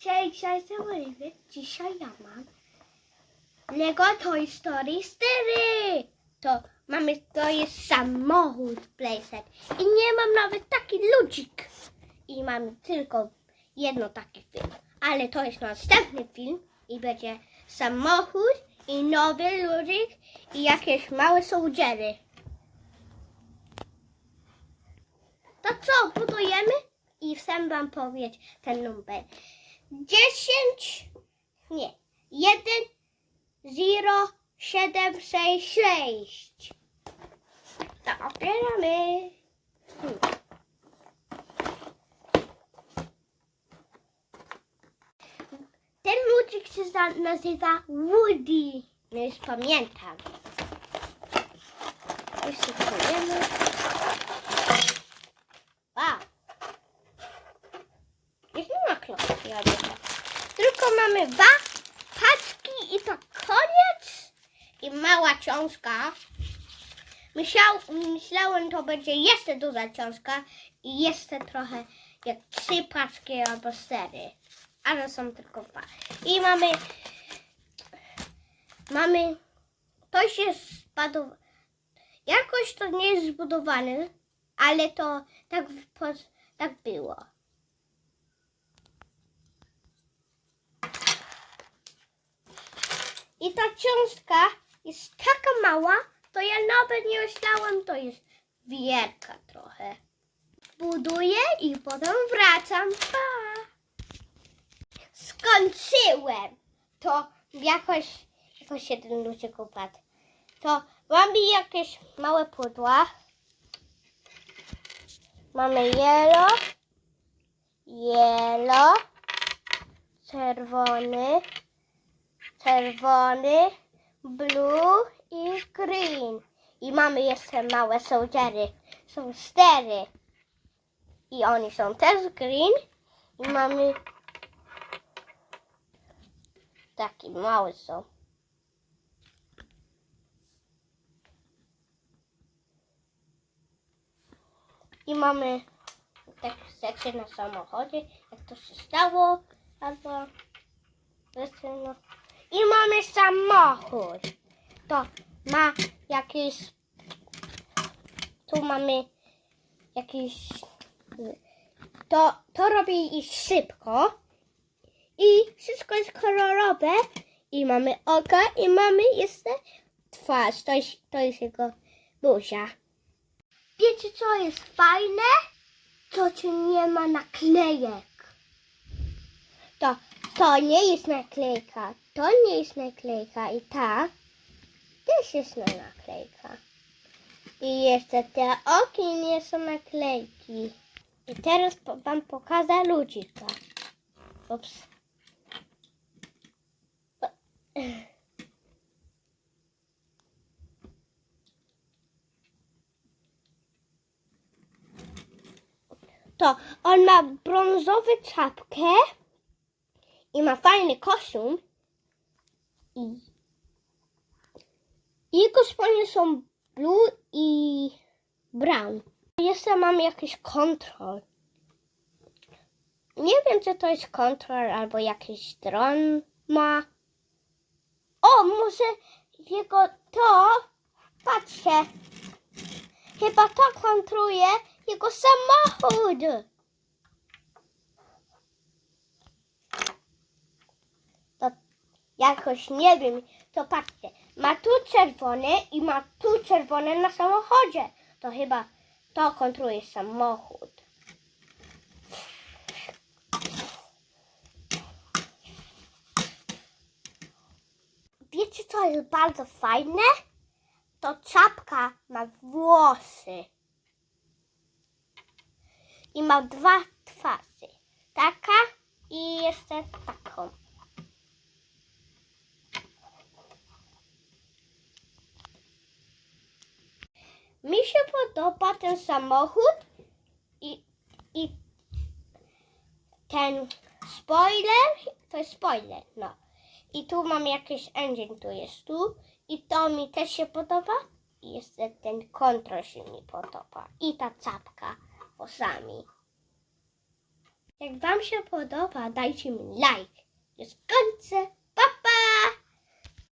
Cześć, ja. Dzisiaj ja mam Lego Toy Story 4. To mamy, to jest samochód playset. I nie mam nawet taki ludzik. I mam tylko jedno taki film. Ale to jest następny film i będzie samochód i nowy ludzik i jakieś małe sołdziery. To co, budujemy? I chcę wam powiedzieć ten numer. 10, nie, 1, 0, 7, 6, 6. To otwieramy. Ten ludzik się nazywa Woody. No już pamiętam. Wysypujemy. Wow. Już nie ma klocki, ja wiem. Tylko mamy dwa paczki i to koniec. I mała książka. Myślał, myślałem, to będzie jeszcze duża książka i jeszcze trochę jak trzy paczki albo cztery. Ale są tylko dwa. I mamy mamy to się spadło. Jakoś to nie jest zbudowane, ale to tak, tak było. I ta książka jest taka mała, to ja nawet nie myślałem, to jest wielka trochę. Buduję i potem wracam. Pa! Skończyłem. To jakoś, jakoś jeden ludzie upadł. To mamy jakieś małe pudła. Mamy jelo, jelo, czerwony, czerwony, blue i green. I mamy jeszcze małe sołdziery. Są cztery. I oni są też green. I mamy taki mały są. I mamy takie rzeczy na samochodzie, jak to się stało, albo rzeczy no. I mamy samochód. To ma jakiś. Tu mamy jakiś. To, to robi i szybko. I wszystko jest kolorowe. I mamy oka i mamy jeszcze twarz. To jest, to jest jego buzia. Wiecie co jest fajne? To czy nie ma naklejek. To, to nie jest naklejka. To nie jest naklejka. I ta też jest na naklejka. I jeszcze te oki nie są naklejki. I teraz wam pokażę ludzika. Ups. To on ma brązowy czapkę i ma fajny kostium. I jego spodnie są blue i brown. Jeszcze mam jakiś kontrol. Nie wiem, czy to jest kontrol albo jakiś dron ma. O, może jego to. Patrzcie. Chyba to kontroluje jego samochód. To jakoś nie wiem. To patrzcie. Ma tu czerwone i ma tu czerwone na samochodzie. To chyba to kontroluje samochód. Wiecie, co jest bardzo fajne? To czapka ma włosy. I ma dwa twarze. Taka i jeszcze taką. Mi się podoba ten samochód i, i ten spoiler, to jest spoiler, no. I tu mam jakiś engine, tu jest tu. I to mi też się podoba. I jeszcze ten kontrol się mi podoba. I ta czapka włosami. Jak Wam się podoba, dajcie mi like. Jest koniec.